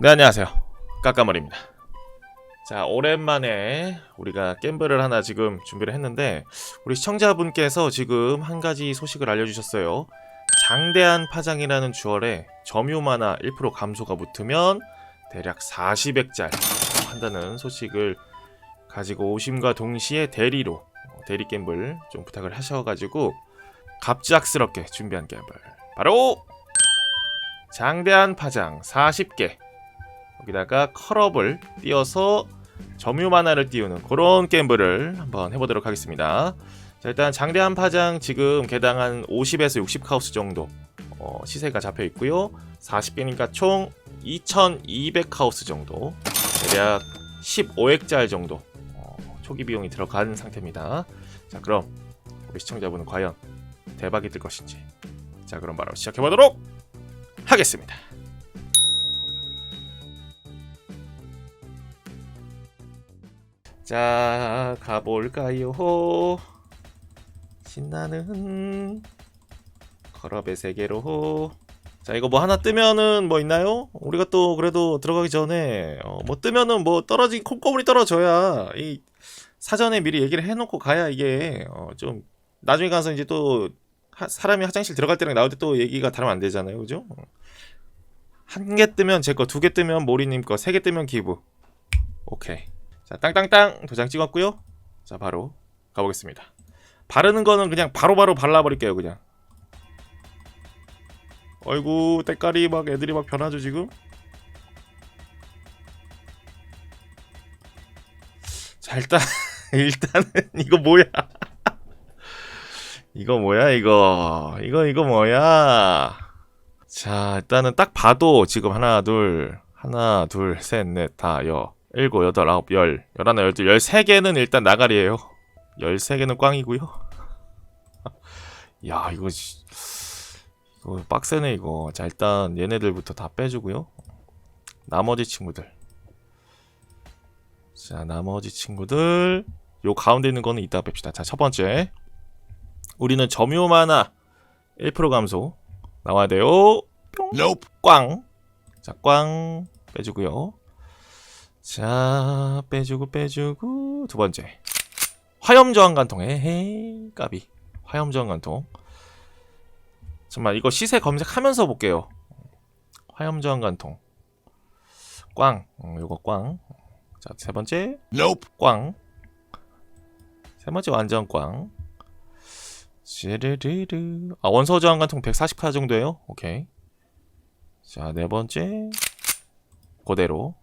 네 안녕하세요. 까까머리입니다. 자 오랜만에 우리가 겜블을 하나 지금 준비를 했는데 우리 시청자분께서 지금 한 가지 소식을 알려주셨어요. 장대한 파장이라는 주얼에 점유 만화 1% 감소가 붙으면 대략 40액짤 한다는 소식을 가지고 오심과 동시에 대리로 어, 대리 겜블 좀 부탁을 하셔가지고 갑작스럽게 준비한 겜블. 바로 장대한 파장 40개 여기다가 컬업을 띄워서 점유 만화를 띄우는 그런 갬블을 한번 해보도록 하겠습니다. 자, 일단 장대 한 파장 지금 개당 한 50에서 60 카우스 정도 어, 시세가 잡혀 있고요. 40개니까 총 2,200 카우스 정도, 대략 15액짜리 정도 어, 초기 비용이 들어간 상태입니다. 자, 그럼 우리 시청자분은 과연 대박이 뜰 것인지. 자, 그럼 바로 시작해 보도록 하겠습니다. 자 가볼까요? 신나는 걸업의 세계로. 자 이거 뭐 하나 뜨면은 뭐 있나요? 우리가 또 그래도 들어가기 전에 어, 뭐 뜨면은 뭐 떨어진 콩고물이 떨어져야 이 사전에 미리 얘기를 해놓고 가야 이게 어, 좀 나중에 가서 이제 또 하- 사람이 화장실 들어갈 때랑 나올 때 또 얘기가 다르면 안 되잖아요. 그죠? 한 개 뜨면 제 거, 두 개 뜨면 모리님 거, 세 개 뜨면 기부. 오케이 자, 땅땅땅 도장 찍었고요. 자, 바로 가보겠습니다. 바르는 거는 그냥 바로 바로 발라버릴게요, 그냥. 어이구, 때깔이 막 애들이 막 변하죠, 지금? 자, 일단, 일단은, 이거 뭐야? 이거 뭐야, 이거? 이거, 이거 뭐야? 자, 일단은 딱 봐도 지금 하나, 둘, 하나, 둘, 셋, 넷, 다, 여. 일곱, 여덟, 아홉, 열, 열하나, 열둘, 열세 개는 일단 나가리예요. 열세 개는 꽝이고요. 야, 이거 씨- 이거 빡세네 이거. 자, 일단 얘네들부터 다 빼주고요. 나머지 친구들. 자, 나머지 친구들. 요 가운데 있는 거는 이따 뺍시다. 자, 첫 번째. 우리는 점유 만화 1% 감소 나와야 돼요. 뿅. 꽝. 자, 꽝 빼주고요. 자 빼주고 빼주고. 두 번째. 화염 저항 관통 에 헤이 까비. 화염 저항 관통. 잠깐만 이거 시세 검색하면서 볼게요. 화염 저항 관통. 꽝. 음, 요거 꽝자 세 번째. 꽝. 세 번째 완전 꽝. 찌르르르. 아 원소 저항 관통 140카 정도예요? 오케이. 자 네 번째. 그대로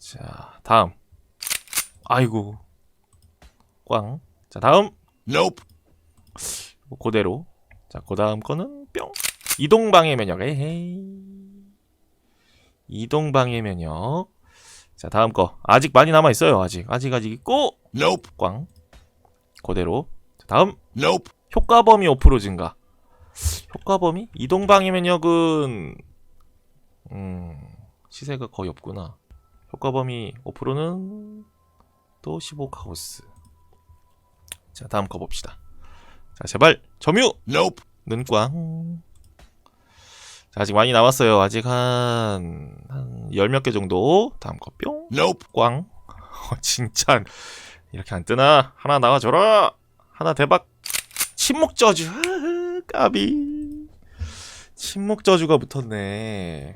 자, 다음. 아이고. 꽝. 자, 다음. 그대로. 자, 그 다음 거는 뿅. 이동방해 면역. 에헤이. 이동방해 면역. 자, 다음 거. 아직 많이 남아 있어요. 아직. 아직 아직 있고. 꽝. 그대로. 자, 다음. 효과 범위 5% 증가. 효과 범위? 이동방해 면역은 음, 시세가 거의 없구나. 효과 범위 5%는 또 15카우스. 자, 다음 거 봅시다. 자, 제발 점유. 는 꽝. 자, 아직 많이 남았어요. 아직 한, 한, 열 몇 개 정도. 다음 거 뿅. 꽝. 어, 진짜, 이렇게 안 뜨나? 하나 나와줘라! 하나 대박! 침묵 저주! 하흐, 까비. 침묵 저주가 붙었네.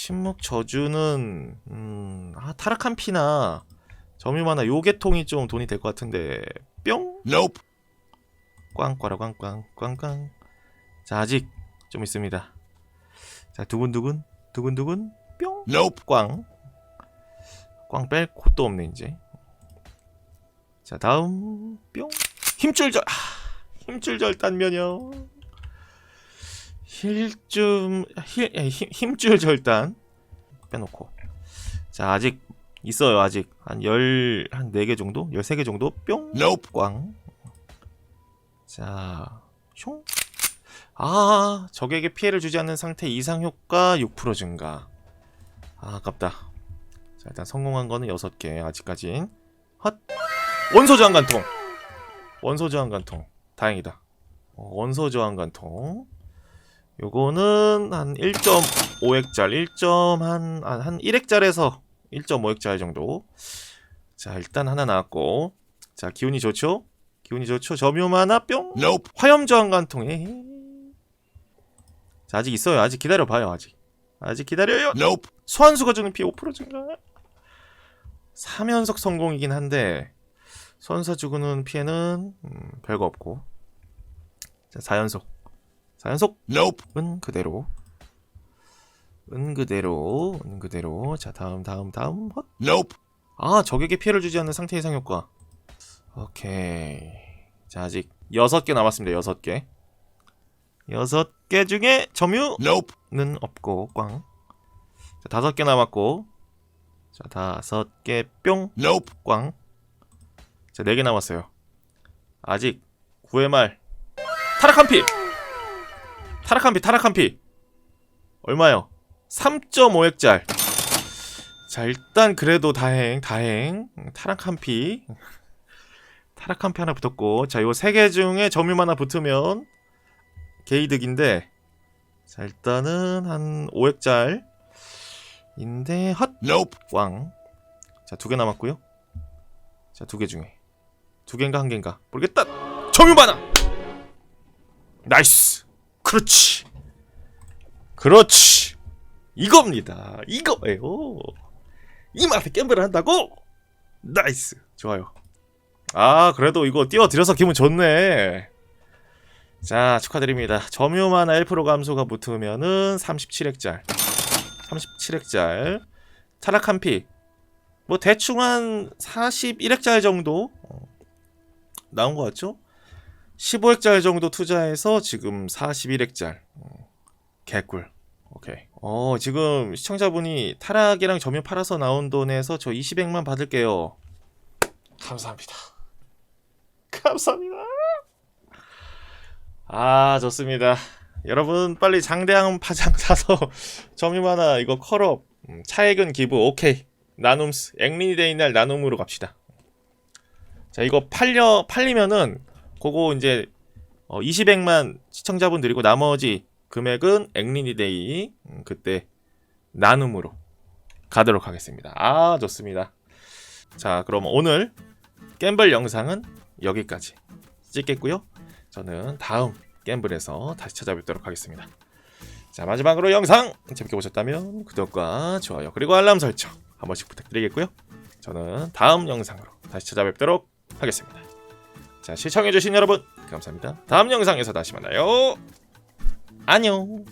침묵 저주는 음, 아, 타락한 피나 점유만화 요계통이 좀 돈이 될 것 같은데 뿅! 꽝꽝라 꽝꽝 꽝꽝. 자 아직 좀 있습니다. 자 두근두근 두근두근 뿅꽝꽝 뺄 곳도 없네 이제. 자 다음 뿅! 힘줄 절 아, 힘줄 절단 면역 힐좀 힐, 야, 힘, 힘줄 절단 빼놓고. 자 아직 있어요 아직. 한10한 4개 정도? 13개 정도? 뿅꽝! 자 숑. 아 적에게 피해를 주지 않는 상태 이상 효과 6% 증가. 아 아깝다. 자 일단 성공한 거는 6개 아직까진. 헛! 원소 저항 관통! 원소 저항 관통. 다행이다. 어, 원소 저항 관통 요거는 한 1.5헥잘 1.한 한 1헥잘에서 1.5헥잘 정도. 자 일단 하나 나왔고. 자 기운이 좋죠? 기운이 좋죠? 점유 만화 뿅! 화염 저항 관통에. 자 아직 있어요. 아직 기다려봐요 아직. 아직 기다려요. 소환수가 주는 피해 5% 증가? 3연속 성공이긴 한데 선사 주고는 피해는 음, 별거 없고. 자 4연속 4연속 은 그대로. 은 그대로 은 그대로. 자 다음 다음 다음. 헛. 아 적에게 피해를 주지 않는 상태 이상 효과. 오케이. 자 아직 6개 남았습니다. 6개. 6개 중에 점유는 없고 꽝. 자, 5개 남았고. 자 5개 뿅. 꽝. 자, 4개 남았어요. 아직 9회 말. 타락한피! 타락한 피, 타락한 피! 얼마요? 3.5헥잘. 자, 일단 그래도 다행, 다행. 타락한 피. 타락한 피 하나 붙었고. 자, 요 3개 중에 점유 하나 붙으면 게이득인데. 자, 일단은 한 5헥잘. 인데, 헛! 꽝. 자, 두 개 남았고요. 자, 두 개 중에. 두 개인가 한 개인가? 모르겠다. 점유 많아. 나이스. 그렇지. 그렇지. 이겁니다. 이거예요. 이 맛에 갬블을 한다고? 나이스. 좋아요. 아, 그래도 이거 띄워드려서 기분 좋네. 자, 축하드립니다. 점유만화 1% 감소가 붙으면은 37헥잘. 37헥잘. 타락 한 피. 뭐 대충 한 41헥잘 정도 어, 나온 것 같죠? 15헥잘 정도 투자해서 지금 41헥잘 어, 개꿀. 오케이. 어 지금 시청자분이 타락이랑 점유 팔아서 나온 돈에서 저 20액만 받을게요. 감사합니다. 감사합니다. 아 좋습니다. 여러분 빨리 장대항 파장 사서 점유 하나 이거 컬업 음, 차액은 기부. 오케이. 나눔스 앵린이 데이 날 나눔으로 갑시다. 자 이거 팔려 팔리면은 그거 이제 어, 20액만 시청자분 드리고 나머지 금액은 앵린이 데이 음, 그때 나눔으로 가도록 하겠습니다. 아 좋습니다. 자 그럼 오늘 갬블 영상은 여기까지 찍겠고요. 저는 다음 갬블에서 다시 찾아뵙도록 하겠습니다. 자 마지막으로 영상 재밌게 보셨다면 구독과 좋아요 그리고 알람 설정 한 번씩 부탁드리겠고요. 저는 다음 영상으로 다시 찾아뵙도록 하겠습니다. 자, 시청해주신 여러분, 감사합니다. 다음 영상에서 다시 만나요. 안녕.